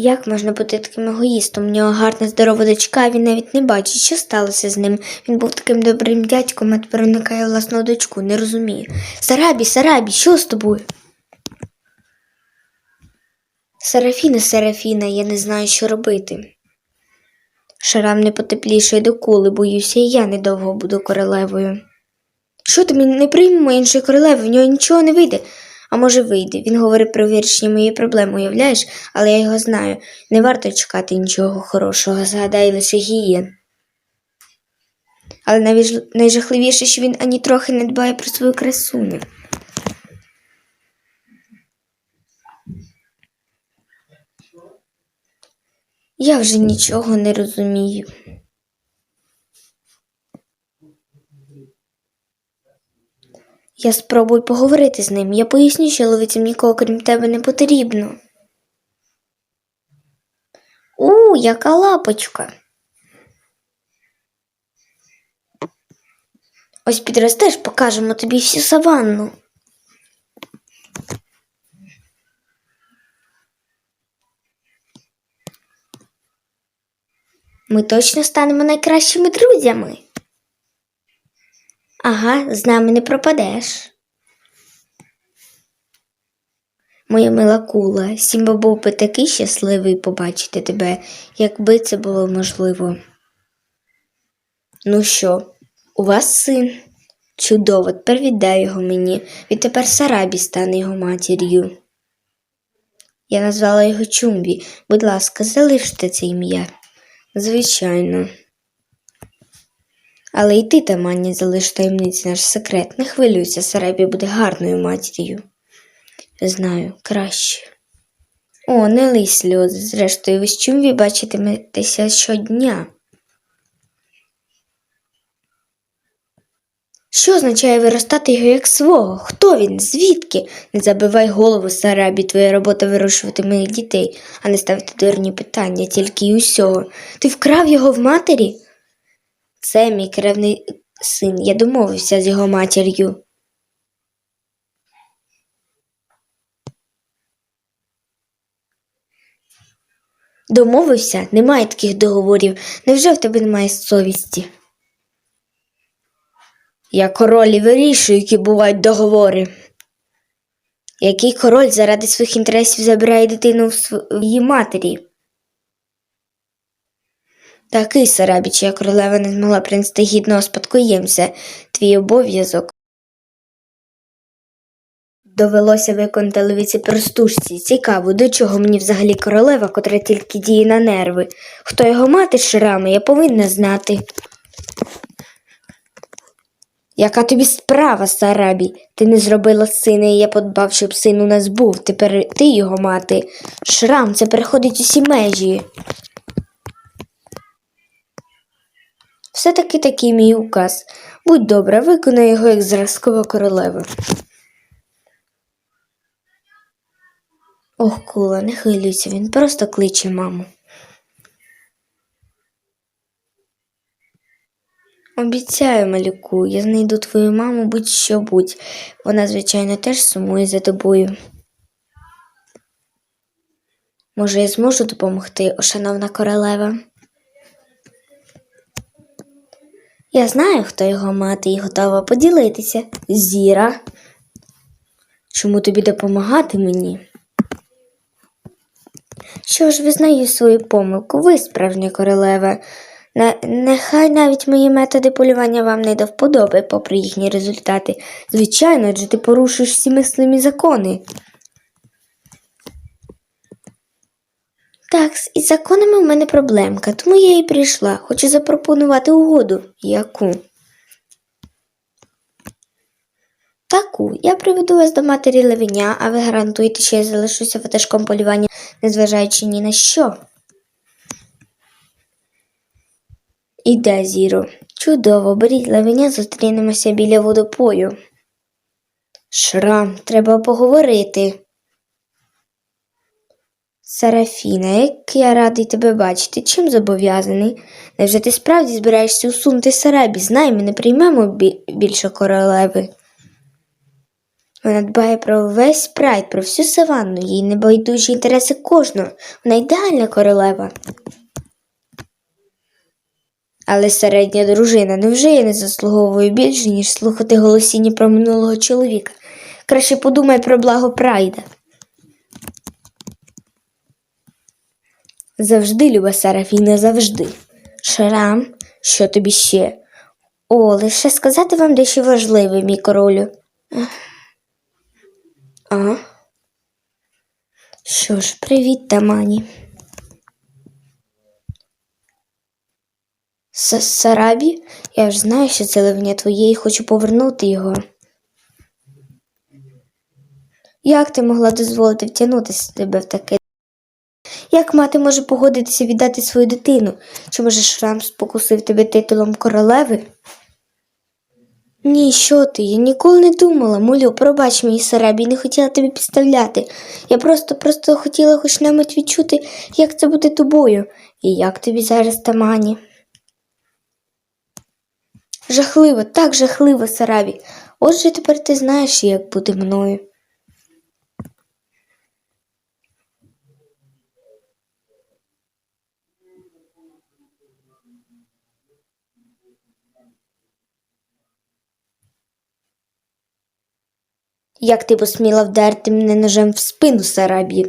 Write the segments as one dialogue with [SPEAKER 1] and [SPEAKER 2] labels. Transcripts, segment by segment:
[SPEAKER 1] Як можна бути таким егоїстом? У нього гарна здорова дочка, він навіть не бачить, що сталося з ним. Він був таким добрим дядьком, а тепер уникає власну дочку, не розумію. Сарабі, Сарабі, що з тобою? Серафіна, Серафіна, я не знаю, що робити. Шарам не потеплішає доколи, боюся, і я недовго буду королевою. Що ти мені не приймемо іншої королеви, в нього нічого не вийде. А може вийде. Він говорить про вирішення моєї проблеми, уявляєш, але я його знаю. Не варто чекати нічого хорошого, згадай лише гієн. Але найвіж- найжахливіше, що він ані трохи не дбає про свою красуню. Я вже нічого не розумію. Я спробую поговорити з ним. Я поясню, що ловицям нікого крім тебе не потрібно. У, яка лапочка. Ось підростеш, покажемо тобі всю саванну. Ми точно станемо найкращими друзями. Ага, з нами не пропадеш. Моя мила кула, Сімба був би такий щасливий побачити тебе, якби це було можливо. Ну що, у вас син? Чудово, тепер віддай його мені. Відтепер Сарабі стане його матір'ю. Я назвала його Чумбі. Будь ласка, залиште це ім'я. Звичайно. Але й ти, Тамані, залиш таємниці наш секрет. Не хвилюйся, Сарабі буде гарною матір'ю. Знаю, краще. О, не лий сльози. Зрештою, ви з Чумбі бачитиметеся щодня. Що означає виростати його як свого? Хто він? Звідки? Не забивай голову, Сарабі, твоя робота вирощувати моїх дітей, а не ставити дурні питання, тільки й усього. Ти вкрав його в матері? Це мій кревний син. Я домовився з його матір'ю. Домовився? Немає таких договорів. Невже в тебе немає совісті? Я король і вирішую, які бувають договори. Який король заради своїх інтересів забирає дитину в своїй матері? Такий Сарабі, чия королева не змогла принести гідного спадкоємця, твій обов'язок. Довелося виконати левиці простушці. Цікаво, до чого мені взагалі королева, котра тільки діє на нерви. Хто його мати шрами, я повинна знати. Яка тобі справа, Сарабі? Ти не зробила сина, і я подбав, щоб син у нас був. Тепер ти його мати. Шрам, це переходить усі межі. Все-таки такий мій указ. Будь добра, виконай його як зразкова королева. Ох, кула, не хвилюйся, він просто кличе маму. Обіцяю, малюку, я знайду твою маму будь-що будь. Вона, звичайно, теж сумує за тобою. Може, я зможу допомогти, о шановна королева? Я знаю, хто його мати, і готова поділитися. Зіра. Чому тобі допомагати мені? Що ж, визнаю свою помилку, ви справжня королева. Нехай навіть мої методи полювання вам не до вподоби, попри їхні результати. Звичайно, адже ти порушуєш всі мислимі закони. Так, із законами у мене проблемка, тому я і прийшла. Хочу запропонувати угоду. Яку? Таку. Я приведу вас до матері Левеня, а ви гарантуєте, що я залишуся ватажком полювання, незважаючи ні на що. Іде, Зіро. Чудово, беріть левеня, зустрінемося біля водопою. Шрам, треба поговорити. Серафіна, як я радий тебе бачити, чим зобов'язаний? Невже ти справді збираєшся усунути Сарабі? Знай, ми не приймемо більше королеви. Вона дбає про весь прайд, про всю саванну, їй не байдужі інтереси кожного. Вона ідеальна королева. Але середня дружина, невже я не заслуговую більше, ніж слухати голосіння про минулого чоловіка? Краще подумай про благо прайда. Завжди, люба Серафіна, завжди. Шрам, що тобі ще? О, лише сказати вам дещо важливе, мій королю. А? Що ж, привіт, Тамані. Сарабі? Я ж знаю, що це ливня твоє і хочу повернути його. Як ти могла дозволити втягнути себе в таке? Як мати може погодитися віддати свою дитину? Чи може Шрам спокусив тебе титулом королеви? Ні, що ти? Я ніколи не думала, молю, пробач мені, Сарабі, не хотіла тебе підставляти. Я просто, просто хотіла хоч на мить відчути, як це бути тобою. І як тобі зараз, Тамані? Жахливо, так жахливо, Сарабі. Отже, тепер ти знаєш, як бути мною. Як ти посміла вдарити мене ножем в спину, Сарабі?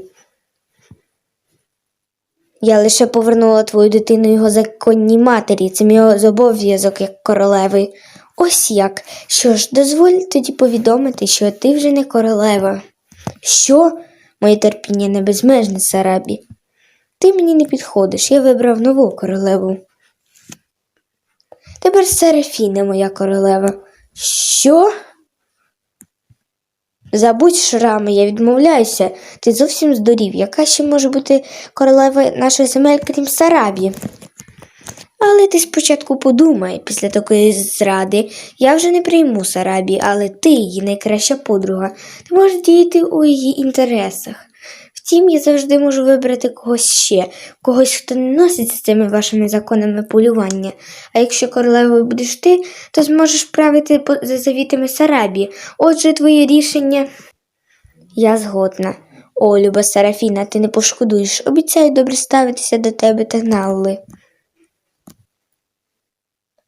[SPEAKER 1] Я лише повернула твою дитину його законній матері. Це мій обов'язок як королеви. Ось як. Що ж, дозволь тоді повідомити, що ти вже не королева. Що? Моє терпіння не безмежне, Сарабі. Ти мені не підходиш, я вибрав нову королеву. Тепер Серафіна моя королева. Що? Забудь шрами, я відмовляюся. Ти зовсім здурів. Яка ще може бути королева наших земель, крім Сарабі? Але ти спочатку подумай, після такої зради я вже не прийму Сарабі, але ти її найкраща подруга. Ти можеш діяти у її інтересах. Втім, я завжди можу вибрати когось ще, когось, хто не носиться з цими вашими законами полювання. А якщо королевою будеш ти, то зможеш правити за завітами Сарабі. Отже, твоє рішення. Я згодна. О, люба Сарафіна, ти не пошкодуєш. Обіцяю добре ставитися до тебе та Налли.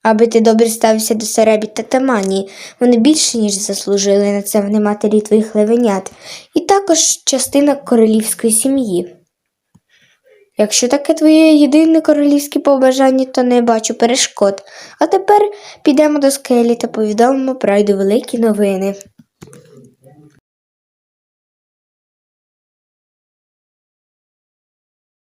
[SPEAKER 1] Аби ти добре ставився до Сарабі та Тамані, вони більше, ніж заслужили на це вони матері твоїх левенят, і також частина королівської сім'ї. Якщо таке твоє єдине королівське побажання, то не бачу перешкод. А тепер підемо до скелі та повідомимо прайду великі новини.